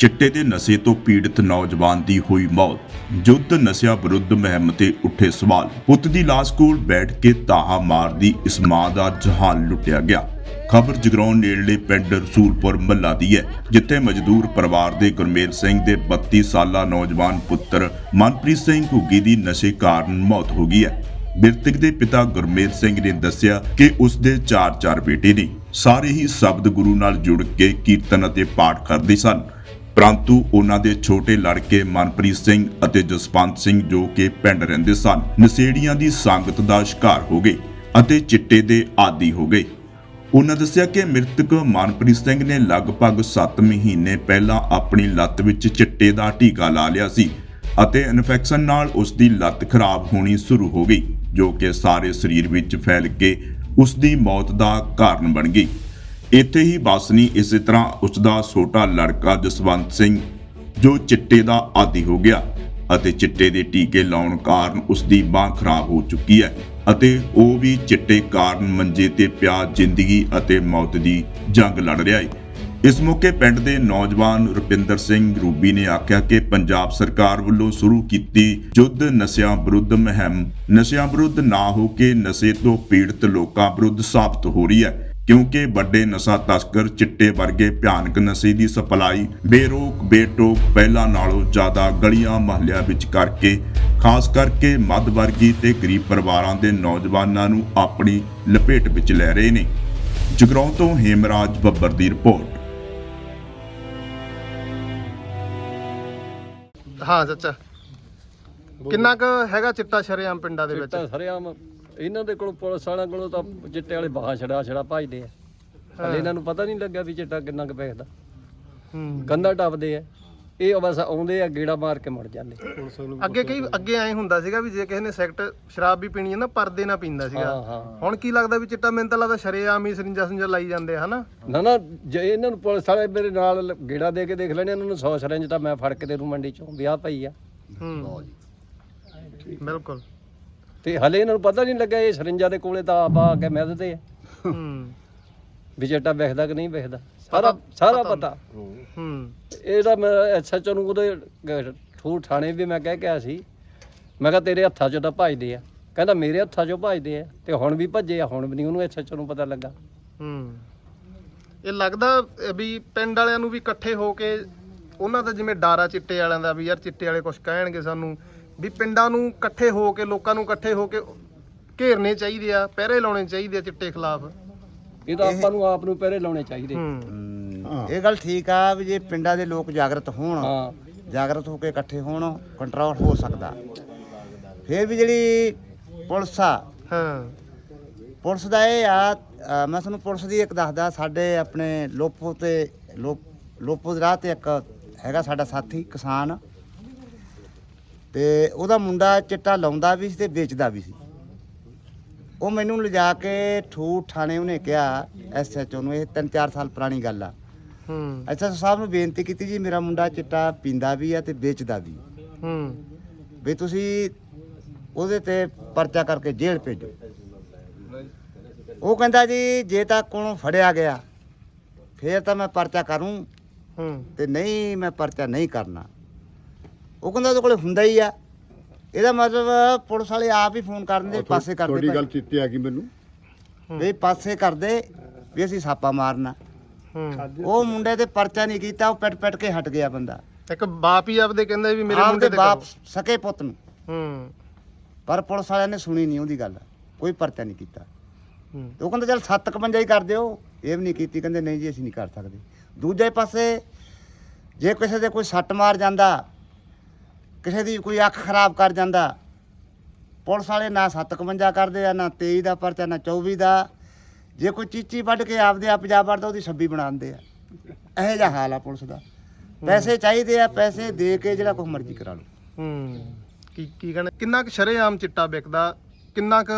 ਚਿੱਟੇ ਦੇ ਨਸ਼ੇ ਤੋਂ ਪੀੜਤ ਨੌਜਵਾਨ ਦੀ ਹੋਈ ਮੌਤ। ਜੁੱਧ ਨਸ਼ਿਆਂ ਵਿਰੁੱਧ ਮੁਹਿੰਮ ਤੇ ਉੱਠੇ ਸਵਾਲ। ਪੁੱਤ ਦੀ ਲਾਸ਼ ਕੋਲ ਬੈਠ ਕੇ ਤਾਹਾ ਮਾਰਦੀ ਇਸ ਮਾਂ ਦਾ ਜਹਾਨ ਲੁੱਟਿਆ ਗਿਆ। ਖਬਰ ਜਗਰਾਉਂ ਨੇੜਲੇ ਪਿੰਡ ਰਸੂਲਪੁਰ ਮੱਲਾ ਦੀ ਹੈ, ਜਿੱਥੇ ਮਜ਼ਦੂਰ ਪਰਿਵਾਰ ਦੇ ਗੁਰਮੇਲ ਸਿੰਘ ਦੇ 32 ਸਾਲਾ ਨੌਜਵਾਨ ਪੁੱਤਰ ਮਨਪ੍ਰੀਤ ਸਿੰਘ ਘੁੱਗੀ ਦੀ ਨਸ਼ੇ ਕਾਰਨ ਮੌਤ ਹੋ ਗਈ ਹੈ। ਮ੍ਰਿਤਕ ਦੇ ਪਿਤਾ ਗੁਰਮੇਲ ਸਿੰਘ ਨੇ ਦੱਸਿਆ ਕਿ ਉਸ ਦੇ 4-4 ਬੇਟੇ ਨੇ। ਸਾਰੇ ਹੀ ਸ਼ਬਦ ਗੁਰੂ ਨਾਲ ਜੁੜ ਕੇ ਕੀਰਤਨ ਅਤੇ ਪਾਠ ਕਰਦੇ ਸਨ। ਪਰੰਤੂ ਉਹਨਾਂ ਦੇ ਛੋਟੇ ਲੜਕੇ ਮਨਪ੍ਰੀਤ ਸਿੰਘ ਅਤੇ ਜਸਵੰਤ ਸਿੰਘ ਜੋ ਕਿ ਪਿੰਡ ਰਹਿੰਦੇ ਸਨ, ਨਸ਼ੇੜੀਆਂ ਦੀ ਸੰਗਤ ਦਾ ਸ਼ਿਕਾਰ ਹੋ ਗਏ ਅਤੇ ਚਿੱਟੇ ਦੇ ਆਦੀ ਹੋ ਗਏ। ਉਹਨਾਂ ਦੱਸਿਆ ਕਿ ਮ੍ਰਿਤਕ ਮਨਪ੍ਰੀਤ ਸਿੰਘ ਨੇ ਲਗਭਗ 7 ਮਹੀਨੇ ਪਹਿਲਾਂ ਆਪਣੀ ਲੱਤ ਵਿੱਚ ਚਿੱਟੇ ਦਾ ਟੀਕਾ ਲਾ ਲਿਆ ਸੀ ਅਤੇ ਇਨਫੈਕਸ਼ਨ ਨਾਲ ਉਸ ਦੀ ਲੱਤ ਖਰਾਬ ਹੋਣੀ ਸ਼ੁਰੂ ਹੋ ਗਈ, ਜੋ ਕਿ ਸਾਰੇ ਸਰੀਰ ਵਿੱਚ ਫੈਲ ਕੇ ਉਸ ਦੀ ਮੌਤ ਦਾ ਕਾਰਨ ਬਣ ਗਈ। ਇੱਥੇ ਹੀ ਬਾਸਨੀ ਇਸੇ ਤਰ੍ਹਾਂ ਉਸ ਦਾ ਛੋਟਾ ਲੜਕਾ ਜਸਵੰਤ ਸਿੰਘ, ਜੋ ਚਿੱਟੇ ਦਾ ਆਦੀ ਹੋ ਗਿਆ ਅਤੇ ਚਿੱਟੇ ਦੇ ਟੀਕੇ ਲਾਉਣ ਕਾਰਨ ਉਸ ਦੀ ਬਾਹ ਖਰਾਬ ਹੋ ਚੁੱਕੀ ਹੈ ਅਤੇ ਉਹ ਵੀ ਚਿੱਟੇ ਕਾਰਨ ਮੰਜੇ ਤੇ ਪਿਆ ਜ਼ਿੰਦਗੀ ਅਤੇ ਮੌਤ ਦੀ ਜੰਗ ਲੜ ਰਿਹਾ ਹੈ। ਇਸ ਮੌਕੇ ਪਿੰਡ ਦੇ ਨੌਜਵਾਨ ਰੁਪਿੰਦਰ ਸਿੰਘ ਰੂਬੀ ਨੇ ਆਖਿਆ ਕਿ ਪੰਜਾਬ ਸਰਕਾਰ ਵੱਲੋਂ ਸ਼ੁਰੂ ਕੀਤੀ ਯੁੱਧ ਨਸ਼ਿਆਂ ਵਿਰੁੱਧ ਮੁਹਿੰਮ। ਨਸ਼ਿਆਂ ਵਿਰੁੱਧ ਨਾ ਹੋ ਕੇ ਨਸ਼ੇ ਤੋਂ ਪੀੜਤ ਲੋਕਾਂ ਵਿਰੁੱਧ ਸਾਬਤ ਹੋ ਰਹੀ ਹੈ। ਕਿਉਂਕਿ ਵੱਡੇ ਨਸ਼ਾ ਤਸਕਰ ਚਿੱਟੇ ਵਰਗੇ ਭਿਆਨਕ ਨਸ਼ੇ ਦੀ ਸਪਲਾਈ ਬੇਰੋਕ ਬੇਟੋਕ ਪਹਿਲਾਂ ਨਾਲੋਂ ਜ਼ਿਆਦਾ ਗਲੀਆਂ ਮਹੱਲਿਆਂ ਵਿੱਚ ਕਰਕੇ ਖਾਸ ਕਰਕੇ ਮੱਧ ਵਰਗੀ ਤੇ ਗਰੀਬ ਪਰਿਵਾਰਾਂ ਦੇ ਨੌਜਵਾਨਾਂ ਨੂੰ ਆਪਣੀ ਲਪੇਟ ਵਿੱਚ ਲੈ ਰਹੇ ਨੇ। ਜਗਰਾਉਂ ਤੋਂ ਹੇਮਰਾਜ ਬੱਬਰ ਦੀ ਰਿਪੋਰਟ। ਹਾਂ ਚਾਚਾ। ਕਿੰਨਾ ਕੁ ਹੈਗਾ ਚਿੱਟਾ ਸ਼ਰੇਆਮ ਪਿੰਡਾਂ ਦੇ ਵਿੱਚ? ਚਿੱਟਾ ਸਰਿਆਮ ਇਹਨਾਂ ਦੇ ਕੋਲ ਪੁਲਿਸ ਵਾਲਿਆਂ ਕੋਲੋਂ ਤਾਂ ਚਿੱਟੇ ਵਾਲੇ ਬਾਹਾਂ ਛੜਾ ਛੜਾ ਭਜਦੇ ਆ। ਹਲੇ ਇਹਨਾਂ ਨੂੰ ਪਤਾ ਨਹੀਂ ਲੱਗਾ ਵੀ ਚਿੱਟਾ ਕਿੰਨਾ ਕੁ ਪੈਸਦਾ ਹੂੰ। ਕੰਧਾ ਟੱਪਦੇ ਆ। ਇਹ ਬਸ ਆਉਂਦੇ ਆ ਗੇੜਾ ਮਾਰ ਕੇ ਮੁੜ ਜਾਂਦੇ। ਅੱਗੇ ਕਈ ਅੱਗੇ ਐ ਹੁੰਦਾ ਸੀਗਾ ਵੀ ਜੇ ਕਿਸੇ ਨੇ ਸੈਕਟ ਸ਼ਰਾਬ ਵੀ ਪੀਣੀ ਹੈ ਨਾ ਪਰਦੇ ਨਾਲ ਪੀਂਦਾ ਸੀਗਾ। ਹਾਂ ਹਾਂ ਹੁਣ ਕੀ ਲੱਗਦਾ ਵੀ ਚਿੱਟਾ ਮੈਨੂੰ ਤਾਂ ਲੱਗਦਾ ਸ਼ਰੇਆਮ ਹੀ ਸਰਿੰਜਾ ਸੰਜਾ ਲਾਈ ਜਾਂਦੇ ਆ ਹਨਾ? ਨਾ ਨਾ ਜੇ ਇਹਨਾਂ ਨੂੰ ਪੁਲਿਸ ਵਾਲੇ ਮੇਰੇ ਨਾਲ ਗੇੜਾ ਦੇ ਕੇ ਦੇਖ ਲੈਣੇ ਇਹਨਾਂ ਨੂੰ 100 ਸਰੰਜ ਤਾਂ ਮੈਂ ਫੜ ਕੇ ਦੇ ਦੂੰ ਮੰਡੀ ਚੋਂ ਵਿਆਹ ਪਈ ਆ। ਹੂੰ। ਬਿਲਕੁਲ। ਤੇ ਹਲੇ ਇਹਨਾਂ ਨੂੰ ਪਤਾ ਨਹੀਂ ਲੱਗਾ ਇਹ ਸਰੰਜਾਂ ਦੇ ਕੋਲੇ ਤਾਂ ਆਪ ਆ ਕੇ ਮਿਲਦੇ ਆ। ਹੂੰ ਵੀ ਚਿੱਟਾ ਵਿਖਦਾ ਕਿ ਨਹੀਂ ਵਿਖਦਾ ਸਾਰਾ ਸਾਰਾ ਪਤਾ ਹੂੰ। ਇਹਦਾ ਮੈਂ ਐਸਐਚਓ ਨੂੰ ਉਹਦੇ ਠੂਰ ਥਾਣੇ ਵੀ ਮੈਂ ਕਹਿ ਕੇ ਆਇਆ ਸੀ। ਮੈਂ ਕਿਹਾ ਤੇਰੇ ਹੱਥਾਂ 'ਚੋਂ ਤਾਂ ਭਜਦੇ ਆ। ਕਹਿੰਦਾ ਮੇਰੇ ਹੱਥਾਂ 'ਚੋਂ ਭਜਦੇ ਆ ਤੇ ਹੁਣ ਵੀ ਭੱਜੇ ਆ ਹੁਣ ਵੀ ਨਹੀਂ ਉਹਨੂੰ ਐਸਐਚਓ ਨੂੰ ਪਤਾ ਲੱਗਾ। ਹੂੰ। ਇਹ ਲੱਗਦਾ ਵੀ ਪਿੰਡ ਵਾਲਿਆਂ ਨੂੰ ਵੀ ਇਕੱਠੇ ਹੋ ਕੇ ਉਹਨਾਂ ਦਾ ਜਿਵੇਂ ਡਾਰਾ ਚਿੱਟੇ ਵਾਲਿਆਂ ਦਾ ਵੀ ਯਾਰ ਚਿੱਟੇ ਵਾਲੇ ਕੁਝ ਕਹਿਣਗੇ ਸਾਨੂੰ। ਵੀ ਪਿੰਡਾਂ ਨੂੰ ਇਕੱਠੇ ਹੋ ਕੇ ਲੋਕਾਂ ਨੂੰ ਇਕੱਠੇ ਹੋ ਕੇ ਘੇਰਨੇ ਚਾਹੀਦੇ ਆ ਪਹਿਰੇ ਲਾਉਣੇ ਚਾਹੀਦੇ ਆ ਚਿੱਟੇ ਖਿਲਾਫ। ਇਹ ਤਾਂ ਆਪਾਂ ਨੂੰ ਆਪ ਨੂੰ ਪਹਿਰੇ ਲਾਉਣੇ ਚਾਹੀਦੇ। ਹੂੰ। ਇਹ ਗੱਲ ਠੀਕ ਆ ਵੀ ਜੇ ਪਿੰਡਾਂ ਦੇ ਲੋਕ ਜਾਗਰਤ ਹੋਣ ਹਾਂ। ਜਾਗਰਤ ਹੋ ਕੇ ਇਕੱਠੇ ਹੋਣ ਕੰਟਰੋਲ ਹੋ ਸਕਦਾ। ਫਿਰ ਵੀ ਜਿਹੜੀ ਪੁਲਿਸ ਆ ਹਾਂ। ਪੁਲਿਸ ਦਾ ਇਹ ਆ ਅ, ਮੈਂ ਤੁਹਾਨੂੰ ਪੁਲਿਸ ਦੀ ਇੱਕ ਦੱਸਦਾ ਸਾਡੇ ਆਪਣੇ ਲੋਪੋ ਤੇ ਲੋਪ- ਲੋਪੋ ਦੇ ਰਾਹ ਤੇ ਇੱਕ ਹੈਗਾ ਸਾਡਾ ਸਾਥੀ ਕਿਸਾਨ। ਤੇ ਉਹਦਾ ਮੁੰਡਾ ਚਿੱਟਾ ਲਾਉਂਦਾ ਵੀ ਸੀ ਤੇ ਵੇਚਦਾ ਵੀ ਸੀ। ਉਹ ਮੈਨੂੰ ਲਿਜਾ ਕੇ ਠੂਠ ਥਾਣੇ ਉਹਨੇ ਕਿਹਾ ਐਸਐਚਓ ਨੂੰ ਇਹ 3-4 ਸਾਲ ਪੁਰਾਣੀ ਗੱਲ ਆ। ਹੂੰ। ਐਸਐਚਓ ਸਾਹਿਬ ਨੂੰ ਬੇਨਤੀ ਕੀਤੀ ਜੀ ਮੇਰਾ ਮੁੰਡਾ ਚਿੱਟਾ ਪੀਂਦਾ ਵੀ ਆ ਤੇ ਵੇਚਦਾ ਵੀ। ਹੂੰ। ਵੀ ਤੁਸੀਂ ਉਹਦੇ ਤੇ ਪਰਚਾ ਕਰਕੇ ਜੇਲ੍ਹ ਭੇਜੋ। ਉਹ ਕਹਿੰਦਾ ਜੀ ਜੇ ਤਾਂ ਕੋਲੋਂ ਫੜਿਆ ਗਿਆ ਫੇਰ ਤਾਂ ਮੈਂ ਪਰਚਾ ਕਰੂੰ ਹੂੰ। ਤੇ ਨਹੀਂ ਮੈਂ ਪਰਚਾ ਨਹੀਂ ਕਰਨਾ। ਉਹ ਕਹਿੰਦਾ ਉਹਦੇ ਕੋਲੇ ਹੁੰਦਾ ਹੀ ਆ। ਇਹਦਾ ਮਤਲਬ ਪੁਲਿਸ ਵਾਲੇ ਆਪ ਹੀ ਫੋਨ ਕਰਨ ਦੇ ਪਾਸੇ ਕਰਦੇ ਤੁਹਾਡੀ ਗੱਲ ਚਿੱਤੇ ਆ ਗਈ ਮੈਨੂੰ। ਵੀ ਪਾਸੇ ਕਰਦੇ ਵੀ ਅਸੀਂ ਛਾਪਾ ਮਾਰਨਾ। ਹੂੰ। ਉਹ ਮੁੰਡੇ ਤੇ ਪਰਚਾ ਨਹੀਂ ਕੀਤਾ ਉਹ ਪਿੱਟ ਪਿੱਟ ਕੇ ਹਟ ਗਿਆ ਬੰਦਾ। ਇੱਕ ਬਾਪ ਹੀ ਆਪਦੇ ਕਹਿੰਦਾ ਵੀ ਮੇਰੇ ਮੁੰਡੇ ਆਪਦੇ ਤੇ ਬਾਪ ਕਰੋ। ਸਕੇ ਪੁੱਤ ਨੂੰ। ਹੂੰ। ਪਰ ਪੁਲਿਸ ਵਾਲਿਆਂ ਨੇ ਸੁਣੀ ਨਹੀਂ ਉਹਦੀ ਗੱਲ। ਕੋਈ ਪਰਚਾ ਨਹੀਂ ਕੀਤਾ। ਹੂੰ। ਤੇ ਉਹ ਕਹਿੰਦਾ ਚੱਲ 751 ਹੀ ਕਰ ਦਿਓ। ਇਹ ਵੀ ਨਹੀਂ ਕੀਤੀ ਕਹਿੰਦੇ ਨਹੀਂ ਜੀ ਅਸੀਂ ਨਹੀਂ ਕਰ ਸਕਦੇ। ਦੂਜੇ ਪਾਸੇ ਜੇ ਕਿਸੇ ਦੇ ਕੋਈ ਸੱਟ ਮਾਰ ਜਾਂਦਾ ਕਿਸੇ ਦੀ ਕੋਈ ਅੱਖ ਖਰਾਬ ਕਰ ਜਾਂਦਾ ਪੁਲਿਸ ਵਾਲੇ ਨਾ 751 ਕਰਦੇ ਆ ਨਾ 23 ਦਾ ਪਰਚਾ ਨਾ 24 ਦਾ। ਜੇ ਕੋਈ ਚੀਚੀ ਵੱਢ ਕੇ ਆਪਦੇ ਆਪ ਜਾ ਵੜਦਾ ਉਹਦੀ 26 ਬਣਾਉਂਦੇ ਆ। ਇਹੋ ਜਿਹਾ ਹਾਲ ਆ ਪੁਲਿਸ ਦਾ। ਪੈਸੇ ਚਾਹੀਦੇ ਆ ਪੈਸੇ ਦੇ ਕੇ ਜਿਹੜਾ ਕੁਝ ਮਰਜ਼ੀ ਕਰਾ ਲਓ। ਹੂੰ। ਕੀ ਕੀ ਕਹਿੰਦੇ ਕਿੰਨਾ ਕੁ ਸ਼ਰੇਆਮ ਚਿੱਟਾ ਵਿਕਦਾ? ਕਿੰਨਾ ਕੁ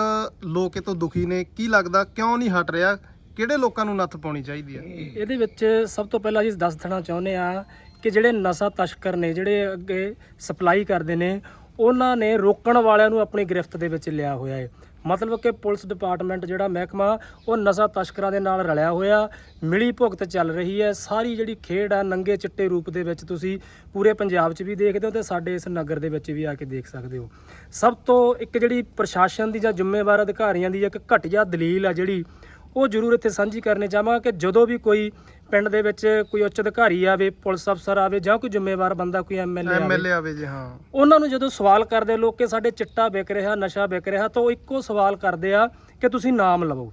ਲੋਕ ਇਹ ਤੋਂ ਦੁਖੀ ਨੇ? ਕੀ ਲੱਗਦਾ? ਕਿਉਂ ਨਹੀਂ ਹਟ ਰਿਹਾ? ਕਿਹੜੇ ਲੋਕਾਂ ਨੂੰ ਨੱਥ ਪਾਉਣੀ ਚਾਹੀਦੀ ਹੈ ਇਹਦੇ ਵਿੱਚ ਸਭ ਤੋਂ ਪਹਿਲਾਂ ਜੀ ਦੱਸ ਦੇਣਾ ਚਾਹੁੰਦੇ ਆ ਕਿ ਜਿਹੜੇ ਨਸ਼ਾ ਤਸਕਰ ਨੇ, ਜਿਹੜੇ ਅੱਗੇ ਸਪਲਾਈ ਕਰਦੇ ਨੇ, ਉਹਨਾਂ ਨੇ ਰੋਕਣ ਵਾਲਿਆਂ ਨੂੰ ਆਪਣੀ ਗ੍ਰਿਫਤ ਦੇ ਵਿੱਚ ਲਿਆ ਹੋਇਆ ਹੈ ਮਤਲਬ ਕਿ ਪੁਲਿਸ ਡਿਪਾਰਟਮੈਂਟ ਜਿਹੜਾ ਮਹਿਕਮਾ, ਉਹ ਨਸ਼ਾ ਤਸਕਰਾਂ ਦੇ ਨਾਲ ਰਲਿਆ ਹੋਇਆ, ਮਿਲੀ ਭੁਗਤ ਚੱਲ ਰਹੀ ਹੈ ਸਾਰੀ ਜਿਹੜੀ ਖੇਡ ਆ, ਨੰਗੇ ਚਿੱਟੇ ਰੂਪ ਦੇ ਵਿੱਚ ਤੁਸੀਂ ਪੂਰੇ ਪੰਜਾਬ 'ਚ ਵੀ ਦੇਖਦੇ ਹੋ ਤੇ ਸਾਡੇ ਇਸ ਨਗਰ ਦੇ ਵਿੱਚ ਵੀ ਆ ਕੇ ਦੇਖ ਸਕਦੇ ਹੋ। ਸਭ ਤੋਂ ਇੱਕ ਜਿਹੜੀ ਪ੍ਰਸ਼ਾਸਨ ਦੀ ਜਾਂ ਜ਼ਿੰਮੇਵਾਰ ਅਧਿਕਾਰੀਆਂ ਦੀ ਇੱਕ ਘਟੀਆ ਦਲੀਲ ਆ ਜਿਹੜੀ, ਉਹ ਜ਼ਰੂਰ ਇੱਥੇ ਸਾਂਝੀ ਕਰਨੇ ਚਾਹਾਂਗਾ ਕਿ ਜਦੋਂ ਵੀ ਕੋਈ ਪਿੰਡ ਦੇ ਵਿੱਚ ਕੋਈ ਉੱਚ ਅਧਿਕਾਰੀ ਆਵੇ ਪੁਲਿਸ ਅਫਸਰ ਆਵੇ ਜਾਂ ਕੋਈ ਜ਼ਿੰਮੇਵਾਰ ਬੰਦਾ ਕੋਈ ਐਮਐਲਏ ਆਵੇ। ਐਮਐਲਏ ਆਵੇ ਜੀ ਹਾਂ। ਉਹਨਾਂ ਨੂੰ ਜਦੋਂ ਸਵਾਲ ਕਰਦੇ ਲੋਕ ਕਿ ਸਾਡੇ ਚਿੱਟਾ ਵਿਕ ਰਿਹਾ ਨਸ਼ਾ ਵਿਕ ਰਿਹਾ ਤਾਂ ਉਹ ਇੱਕੋ ਸਵਾਲ ਕਰਦੇ ਆ ਕਿ ਤੁਸੀਂ ਨਾਮ ਲਵੋ।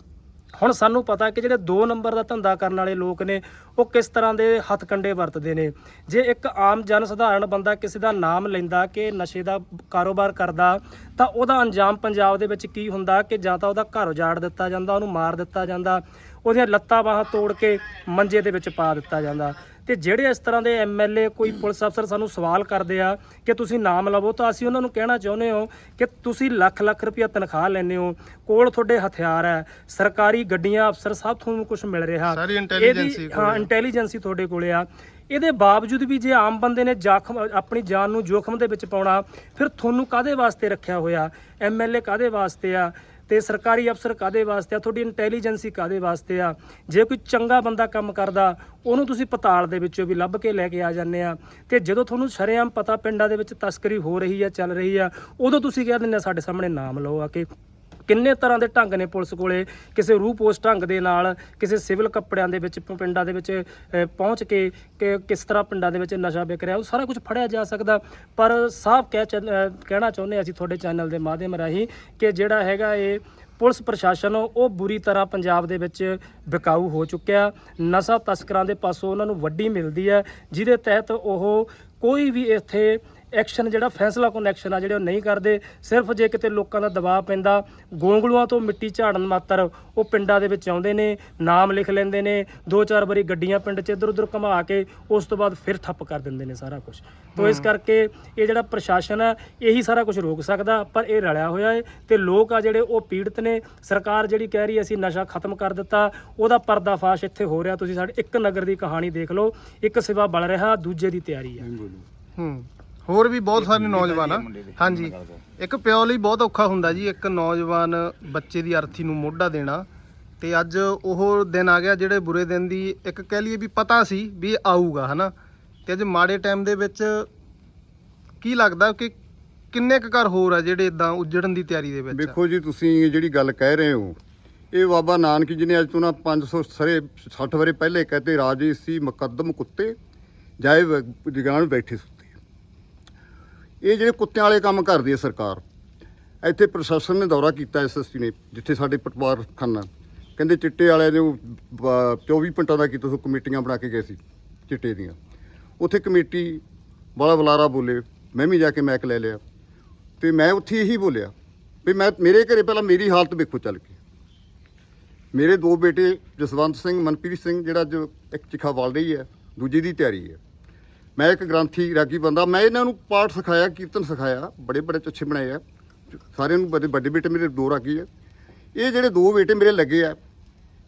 ਹੁਣ ਸਾਨੂੰ ਪਤਾ ਕਿ ਜਿਹੜੇ 2 ਨੰਬਰ ਦਾ ਧੰਦਾ ਕਰਨ ਵਾਲੇ ਲੋਕ ਨੇ, ਉਹ ਕਿਸ ਤਰ੍ਹਾਂ ਦੇ ਹੱਥ ਕੰਡੇ ਵਰਤਦੇ ਨੇ? ਜੇ ਇੱਕ ਆਮ ਜਨ ਸਧਾਰਨ ਬੰਦਾ ਕਿਸੇ ਦਾ ਨਾਮ ਲੈਂਦਾ ਕਿ ਨਸ਼ੇ ਦਾ ਕਾਰੋਬਾਰ ਕਰਦਾ, ਤਾਂ ਉਹਦਾ ਅੰਜਾਮ ਪੰਜਾਬ ਦੇ ਵਿੱਚ ਕੀ ਹੁੰਦਾ ਕਿ ਜਾਂ ਤਾਂ ਉਹਦਾ ਘਰ ਉਜਾੜ ਦਿੱਤਾ ਜਾਂਦਾ, ਉਹਨੂੰ ਮਾਰ ਦਿੱਤਾ ਜਾਂਦਾ, ਉਹਦੀਆਂ ਲੱਤਾਂ ਬਾਹਾਂ ਤੋੜ ਕੇ ਮੰਜੇ ਦੇ ਵਿੱਚ ਪਾ ਦਿੱਤਾ ਜਾਂਦਾ। ਤੇ ਜਿਹੜੇ ਇਸ ਤਰ੍ਹਾਂ ਦੇ ਐਮਐਲਏ ਕੋਈ ਪੁਲਿਸ ਅਫਸਰ ਸਾਨੂੰ ਸਵਾਲ ਕਰਦੇ ਆ ਕਿ ਤੁਸੀਂ ਨਾਮ ਲਵੋ ਤਾਂ ਅਸੀਂ ਉਹਨਾਂ ਨੂੰ ਕਹਿਣਾ ਚਾਹੁੰਦੇ ਹਾਂ ਕਿ ਤੁਸੀਂ ਲੱਖ ਲੱਖ ਰੁਪਇਆ ਤਨਖਾਹ ਲੈਂਦੇ ਹੋ ਕੋਲ ਤੁਹਾਡੇ ਹਥਿਆਰ ਹੈ ਸਰਕਾਰੀ ਗੱਡੀਆਂ ਅਫਸਰ ਸਭ ਤੁਹਾਨੂੰ ਕੁਝ ਮਿਲ ਰਿਹਾ। ਸਾਰੀ ਇਹਦੀ- ਹੀ। ਇੰਟੈਲੀਜੈਂਸੀ ਤੁਹਾਡੇ ਕੋਲੇ ਆ। ਇਹਦੇ ਬਾਵਜੂਦ ਵੀ ਜੇ ਆਮ ਬੰਦੇ ਨੇ ਜ਼ਖਮ ਆਪਣੀ ਜਾਨ ਨੂੰ ਜੋਖਮ ਦੇ ਵਿੱਚ ਪਾਉਣਾ ਫਿਰ ਤੁਹਾਨੂੰ ਕਾਦੇ ਵਾਸਤੇ ਰੱਖਿਆ ਹੋਇਆ? ਐਮਐਲਏ ਕਾਦੇ ਵਾਸਤੇ ਆ? ਤੇ ਸਰਕਾਰੀ ਅਫਸਰ ਕਾਦੇ ਵਾਸਤੇ ਆ? ਤੁਹਾਡੀ ਇੰਟੈਲੀਜੈਂਸੀ ਕਾਦੇ ਵਾਸਤੇ ਆ? ਜੇ ਕੋਈ ਚੰਗਾ ਬੰਦਾ ਕੰਮ ਕਰਦਾ, ਉਹਨੂੰ ਤੁਸੀਂ ਪਤਾਲ ਦੇ ਵਿੱਚੋਂ ਵੀ ਲੱਭ ਕੇ ਲੈ ਕੇ ਆ ਜਾਂਦੇ ਆ। ਤੇ ਜਦੋਂ ਤੁਹਾਨੂੰ ਸ਼ਰੇਆਮ ਪਤਾ ਪਿੰਡਾਂ ਦੇ ਵਿੱਚ ਤਸਕਰੀ ਹੋ ਰਹੀ ਆ, ਚੱਲ ਰਹੀ ਆ, ਉਦੋਂ ਤੁਸੀਂ ਕਹਿ ਦਿੰਦੇ ਆ, ਸਾਡੇ ਸਾਹਮਣੇ ਨਾਮ ਲਓ ਆ ਕੇ। ਕਿੰਨੇ ਤਰ੍ਹਾਂ ਦੇ ਢੰਗ ਨੇ ਪੁਲਿਸ ਕੋਲੇ? ਕਿਸੇ ਰੂਹ ਪੋਸਟ ਢੰਗ ਦੇ ਨਾਲ, ਕਿਸੇ ਸਿਵਲ ਕੱਪੜਿਆਂ ਦੇ ਵਿੱਚ ਪਿੰਡਾਂ ਦੇ ਵਿੱਚ ਪਹੁੰਚ ਕੇ ਕਿ ਕਿਸ ਤਰ੍ਹਾਂ ਪਿੰਡਾਂ ਦੇ ਵਿੱਚ ਨਸ਼ਾ ਵਿਕ ਰਿਹਾ? ਉਹ ਸਾਰਾ ਕੁਝ ਫੜਿਆ ਜਾ ਸਕਦਾ। ਪਰ ਸਾਫ਼ ਕਹਿ ਚੱਲ- ਕਹਿਣਾ ਚਾਹੁੰਦੇ ਹਾਂ ਅਸੀਂ ਤੁਹਾਡੇ ਚੈਨਲ ਦੇ ਮਾਧਿਅਮ ਰਾਹੀਂ ਕਿ ਜਿਹੜਾ ਹੈਗਾ ਇਹ ਪੁਲਿਸ ਪ੍ਰਸ਼ਾਸਨ, ਉਹ ਬੁਰੀ ਤਰ੍ਹਾਂ ਪੰਜਾਬ ਦੇ ਵਿੱਚ ਵਿਕਾਊ ਹੋ ਚੁੱਕਿਆ। ਨਸ਼ਾ ਤਸਕਰਾਂ ਦੇ ਪਾਸੋਂ ਉਹਨਾਂ ਨੂੰ ਵੱਡੀ ਮਿਲਦੀ ਹੈ, ਜਿਹਦੇ ਤਹਿਤ ਉਹ ਕੋਈ ਵੀ ਇੱਥੇ ਐਕਸ਼ਨ ਜਿਹੜਾ ਫੈਸਲਾ ਕੋਨ ਐਕਸ਼ਨ ਆ ਜਿਹੜੇ ਉਹ ਨਹੀਂ ਕਰਦੇ ਸਿਰਫ ਜੇ ਕਿਤੇ ਲੋਕਾਂ ਦਾ ਦਬਾਅ ਪੈਂਦਾ ਗੋਂਗਲੂਆਂ ਤੋਂ ਮਿੱਟੀ ਝਾੜਨ ਮਾਤਰ ਉਹ ਪਿੰਡਾਂ ਦੇ ਵਿੱਚ ਆਉਂਦੇ ਨੇ ਨਾਮ ਲਿਖ ਲੈਂਦੇ ਨੇ ਦੋ ਚਾਰ ਵਾਰੀ ਗੱਡੀਆਂ ਪਿੰਡ 'ਚ ਇੱਧਰ ਉੱਧਰ ਘੁਮਾ ਕੇ ਉਸ ਤੋਂ ਬਾਅਦ ਫਿਰ ਠੱਪ ਕਰ ਦਿੰਦੇ ਨੇ ਸਾਰਾ ਕੁਝ ਤੋਂ ਇਸ ਕਰਕੇ ਇਹ ਜਿਹੜਾ ਪ੍ਰਸ਼ਾਸਨ ਹੈ ਇਹੀ ਸਾਰਾ ਕੁਝ ਰੋਕ ਸਕਦਾ ਪਰ ਇਹ ਰਲਿਆ ਹੋਇਆ ਹੈ ਤੇ ਲੋਕ ਆ ਜਿਹੜੇ ਉਹ ਪੀੜਤ ਨੇ ਸਰਕਾਰ ਜਿਹੜੀ ਕਹਿ ਰਹੀ ਹੈ ਅਸੀਂ ਨਸ਼ਾ ਖਤਮ ਕਰ ਦਿੱਤਾ ਉਹਦਾ ਪਰਦਾਫਾਸ਼ ਇੱਥੇ ਹੋ ਰਿਹਾ। ਤੁਸੀਂ ਸਾਡੇ ਇੱਕ ਨਗਰ ਦੀ ਕਹਾਣੀ ਦੇਖ ਲਓ ਇੱਕ ਸਿਵਾ ਬਲ ਰਿਹਾ ਦੂਜੇ ਦੀ ਤਿਆਰੀ ਹੈ। ਹੂੰ। ਹੋਰ ਵੀ ਬਹੁਤ ਸਾਰੇ ਨੌਜਵਾਨ ਆ। ਹਾਂਜੀ। ਇੱਕ ਪਿਓ ਲਈ ਬਹੁਤ ਔਖਾ ਹੁੰਦਾ ਜੀ ਇੱਕ ਨੌਜਵਾਨ ਬੱਚੇ ਦੀ ਅਰਥੀ ਨੂੰ ਮੋਢਾ ਦੇਣਾ। ਤੇ ਅੱਜ ਉਹ ਦਿਨ ਆ ਗਿਆ ਜਿਹੜੇ ਬੁਰੇ ਦਿਨ ਦੀ ਇੱਕ ਕਹਿ ਲਈਏ ਵੀ ਪਤਾ ਸੀ ਵੀ ਆਊਗਾ ਹਨਾ? ਤੇ ਅੱਜ ਮਾੜੇ ਟਾਈਮ ਦੇ ਵਿੱਚ ਕੀ ਲੱਗਦਾ ਕਿ ਕਿੰਨੇ ਕੁ ਘਰ ਹੋਰ ਆ ਜਿਹੜੇ ਇਦਾਂ ਉਜੜਨ ਦੀ ਤਿਆਰੀ ਦੇ ਵਿੱਚ? ਵੇਖੋ ਜੀ ਤੁਸੀਂ ਜਿਹੜੀ ਗੱਲ ਕਹਿ ਰਹੇ ਹੋ ਇਹ ਬਾਬਾ ਨਾਨਕ ਜੀ ਨੇ ਅੱਜ ਤੋਂ ਨਾ 500 ਸਰੇ 60 ਵਰੇ ਪਹਿਲੇ ਕਹਤੇ ਰਾਜੇ ਸੀ ਮੁਕੱਦਮ ਕੁੱਤੇ ਜਾਏ ਜਗਾਨ ਬੈਠੇ ਸੁੱਤੇ। ਇਹ ਜਿਹੜੇ ਕੁੱਤਿਆਂ ਵਾਲੇ ਕੰਮ ਕਰਦੀ ਹੈ ਸਰਕਾਰ, ਇੱਥੇ ਪ੍ਰਸ਼ਾਸਨ ਨੇ ਦੌਰਾ ਕੀਤਾ ਐਸਐਸਪੀ ਨੇ, ਜਿੱਥੇ ਸਾਡੇ ਪਟਵਾਰ ਖਾਨਾ ਕਹਿੰਦੇ ਚਿੱਟੇ ਵਾਲਿਆਂ ਨੇ ਉਹ ਬ- 24 ਮਿੰਟਾਂ ਦਾ ਕੀਤਾ ਸੋ ਕਮੇਟੀਆਂ ਬਣਾ ਕੇ ਗਏ ਸੀ, ਚਿੱਟੇ ਦੀਆਂ। ਉੱਥੇ ਕਮੇਟੀ ਬੜਾ ਬੁਲਾਰਾ ਬੋਲੇ, ਮੈਂ ਵੀ ਜਾ ਕੇ ਮੈਕ ਲੈ ਲਿਆ, ਤੇ ਮੈਂ ਉੱਥੇ ਇਹੀ ਬੋਲਿਆ ਵੀ ਮੈਂ, ਮੇਰੇ ਘਰੇ ਪਹਿਲਾਂ ਮੇਰੀ ਹਾਲਤ ਵੇਖੋ ਚੱਲ ਕੇ। ਮੇਰੇ ਦੋ ਬੇਟੇ ਜਸਵੰਤ ਸਿੰਘ, ਮਨਪ੍ਰੀਤ ਸਿੰਘ, ਜਿਹੜਾ ਜੋ ਇੱਕ ਚਿਖਾ ਵਾਲ ਰਹੀ ਹੈ, ਦੂਜੀ ਦੀ ਤਿਆਰੀ ਹੈ। ਮੈਂ ਇੱਕ ਗ੍ਰੰਥੀ ਰਾਗੀ ਬੰਦਾ ਮੈਂ ਇਹਨਾਂ ਨੂੰ ਪਾਠ ਸਿਖਾਇਆ ਕੀਰਤਨ ਸਿਖਾਇਆ ਬੜੇ ਬੜੇ ਚੱਛੇ ਬਣਾਏ ਆ। ਸਾਰਿਆਂ ਨੂੰ ਵੱਡੇ ਵੱਡੇ ਬੇਟੇ ਮੇਰੇ ਦੋ ਰਾਗੀ ਆ। ਇਹ ਜਿਹੜੇ ਦੋ ਬੇਟੇ ਮੇਰੇ ਲੱਗੇ ਆ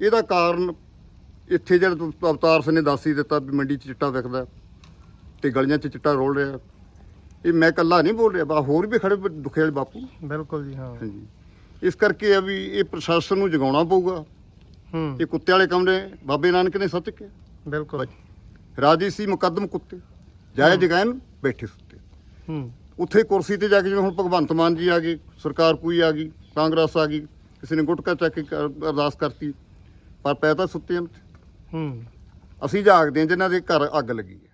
ਇਹਦਾ ਕਾਰਨ ਇੱਥੇ ਜਿਹੜਾ ਅਵਤਾਰ ਸਿੰਘ ਨੇ ਦੱਸ ਹੀ ਦਿੱਤਾ ਵੀ ਮੰਡੀ 'ਚ ਚਿੱਟਾ ਵਿਕਦਾ ਤੇ ਗਲੀਆਂ 'ਚ ਚਿੱਟਾ ਰੋਲ ਰਿਹਾ। ਇਹ ਮੈਂ ਇਕੱਲਾ ਨਹੀਂ ਬੋਲ ਰਿਹਾ ਬਾ ਹੋਰ ਵੀ ਖੜੇ ਦੁਖੇ ਵਾਲੇ ਬਾਪੂ। ਬਿਲਕੁਲ ਜੀ ਹਾਂ। ਹਾਂਜੀ। ਇਸ ਕਰਕੇ ਆ ਵੀ ਇਹ ਪ੍ਰਸ਼ਾਸਨ ਨੂੰ ਜਗਾਉਣਾ ਪਊਗਾ। ਹੂੰ। ਇਹ ਕੁੱਤੇ ਵਾਲੇ ਕੰਮ ਨੇ ਬਾਬੇ ਨਾਨਕ ਨੇ ਸੱਚ ਕਿਹਾ। ਬਿਲਕੁਲ। ਰਾਜੀ ਸੀ ਮੁਕੱਦਮ ਕੁੱਤੇ। ਜਾਇ ਜਗੈਨ ਬੈਠੇ ਸੁੱਤੇ ਹੂੰ। ਉੱਥੇ ਕੁਰਸੀ ਤੇ ਜਾ ਕੇ ਜਿਵੇਂ ਹੁਣ ਭਗਵੰਤ ਮਾਨ ਜੀ ਆ ਗਏ ਸਰਕਾਰ ਕੋਈ ਆ ਗਈ ਕਾਂਗਰਸ ਆ ਗਈ ਕਿਸੇ ਨੇ ਗੁਟਕਾ ਚੱਕ ਕੇ ਕਰ- ਅਰਦਾਸ ਕਰਤੀ ਪਰ ਪੈ ਤਾਂ ਸੁੱਤੇ ਹਨ ਹੂੰ। ਅਸੀਂ ਜਾਗਦੇ ਹਾਂ ਜਿਨ੍ਹਾਂ ਦੇ ਘਰ ਅੱਗ ਲੱਗੀ ਹੈ।